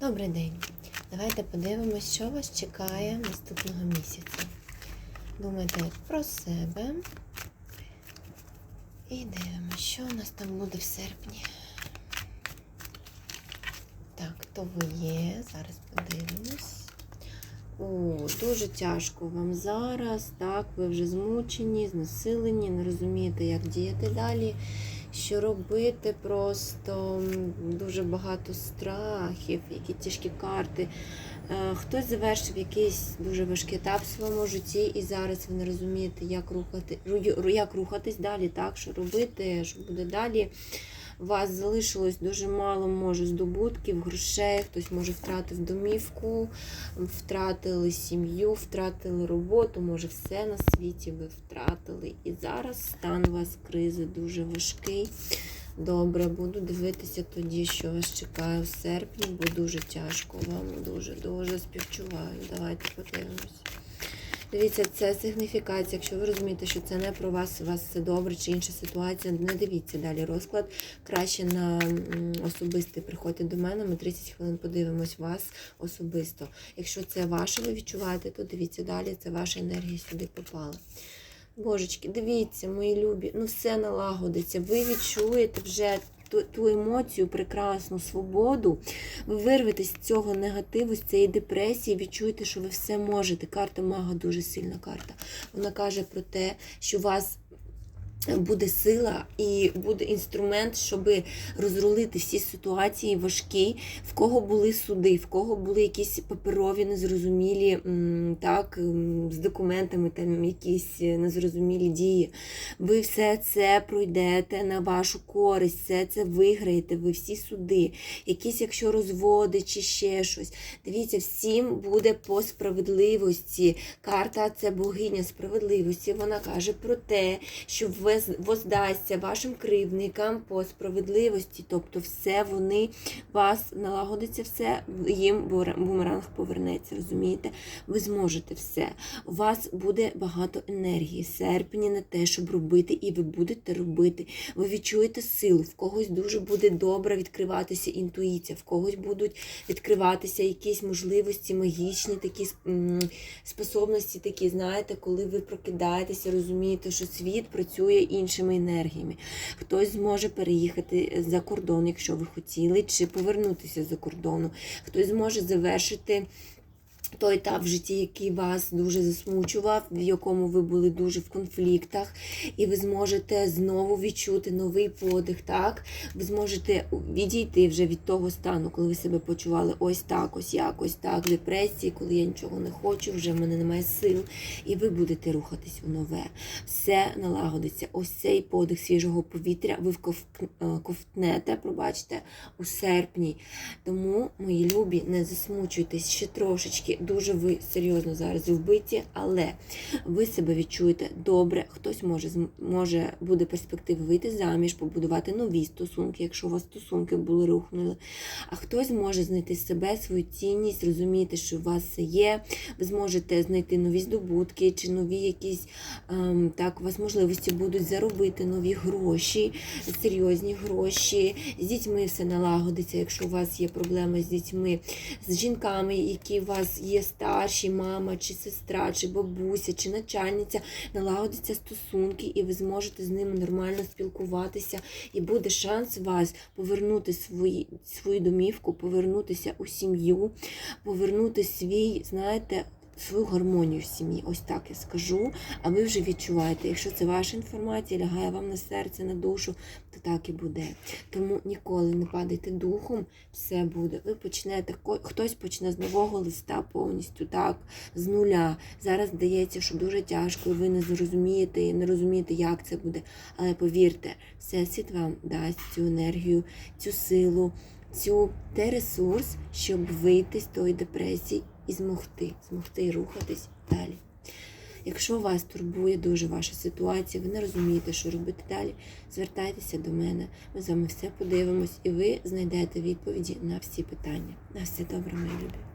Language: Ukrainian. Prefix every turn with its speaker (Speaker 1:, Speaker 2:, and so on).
Speaker 1: Добрий день. Давайте подивимось, що вас чекає наступного місяця. Думайте про себе. І дивимося, що у нас там буде в серпні. Так, хто ви є? Зараз подивимось. О, дуже тяжко вам зараз. Так, ви вже змучені, знесилені, не розумієте, як діяти далі. Що робити просто дуже багато страхів, які тяжкі карти. Е, Хтось завершив якийсь дуже важкий етап в своєму житті, і зараз ви не розумієте, як рухати, ру- як рухатись далі, так, що робити, що буде далі. Вас залишилось дуже мало, може, здобутків, грошей, хтось може втратив домівку, втратили сім'ю, втратили роботу, може, все на світі ви втратили. І зараз стан у вас кризи дуже важкий. Добре, буду дивитися тоді, що вас чекає в серпні, бо дуже тяжко вам, дуже-дуже співчуваю. Давайте подивимось. Дивіться, це сигніфікація. Якщо ви розумієте, що це не про вас, у вас все добре чи інша ситуація, не дивіться далі розклад. Краще на особистий приходьте до мене. Ми 30 хвилин подивимось вас особисто. Якщо це ваше, ви відчуваєте, то дивіться далі. Це ваша енергія сюди попала. Божечки, дивіться, мої любі, ну все налагодиться. Ви відчуєте вже ту, ту емоцію, прекрасну свободу. Ви вирветесь з цього негативу, з цієї депресії, відчуєте, що ви все можете. Карта мага дуже сильна карта. Вона каже про те, що вас. Буде сила і буде інструмент, щоб розрулити всі ситуації важкі, в кого були суди, в кого були якісь паперові незрозумілі так, з документами, там якісь незрозумілі дії. Ви все це пройдете на вашу користь, все це виграєте, ви всі суди, якісь, якщо розводи чи ще щось. Дивіться, всім буде по справедливості. Карта це богиня справедливості. Вона каже про те, що воз- воздасться вашим кривдникам по справедливості. Тобто, все вони вас налагодиться, все їм бумеранг повернеться. Розумієте? Ви зможете все. У вас буде багато енергії, серпні на те, щоб робити, і ви будете робити. Ви відчуєте силу, в когось дуже буде добре відкриватися інтуїція, в когось будуть відкриватися якісь можливості магічні, такі способності, такі, знаєте, коли ви прокидаєтеся, розумієте, що світ працює іншими енергіями. Хтось зможе переїхати за кордон, якщо ви хотіли, чи повернутися за кордону. Хтось зможе завершити. Той етап в житті, який вас дуже засмучував, в якому ви були дуже в конфліктах, і ви зможете знову відчути новий подих, так? Ви зможете відійти вже від того стану, коли ви себе почували ось так, ось якось так, в депресії, коли я нічого не хочу, вже в мене немає сил, і ви будете рухатись у нове. Все налагодиться. Ось цей подих свіжого повітря ви вковк- е, пробачте, у серпні. Тому, мої любі, не засмучуйтесь ще трошечки. Дуже ви серйозно зараз вбиті, але ви себе відчуєте добре. Хтось може може буде перспективи вийти заміж, побудувати нові стосунки, якщо у вас стосунки були рухнули. А хтось може знайти себе, свою цінність, зрозуміти, що у вас все є. Ви зможете знайти нові здобутки чи нові якісь ем, так, у вас можливості будуть заробити нові гроші, серйозні гроші. З дітьми все налагодиться, якщо у вас є проблеми з дітьми, з жінками, які у вас є старші, мама, чи сестра, чи бабуся, чи начальниця, налагодяться стосунки, і ви зможете з ними нормально спілкуватися. І буде шанс вас повернути свої, свою домівку, повернутися у сім'ю, повернути свій, знаєте, свою гармонію в сім'ї. Ось так я скажу. А ви вже відчуваєте, якщо це ваша інформація, лягає вам на серце, на душу, то так і буде. Тому ніколи не падайте духом, все буде. Ви почнете, хтось почне з нового листа повністю, так, з нуля. Зараз здається, що дуже тяжко, і ви не зрозумієте і не розумієте, як це буде. Але повірте, Всесвіт вам дасть цю енергію, цю силу, цю те ресурс, щоб вийти з тої депресії і змогти, змогти рухатись далі. Якщо вас турбує дуже ваша ситуація, ви не розумієте, що робити далі, звертайтеся до мене. Ми з вами все подивимось, і ви знайдете відповіді на всі питання. На все добре, мої любі.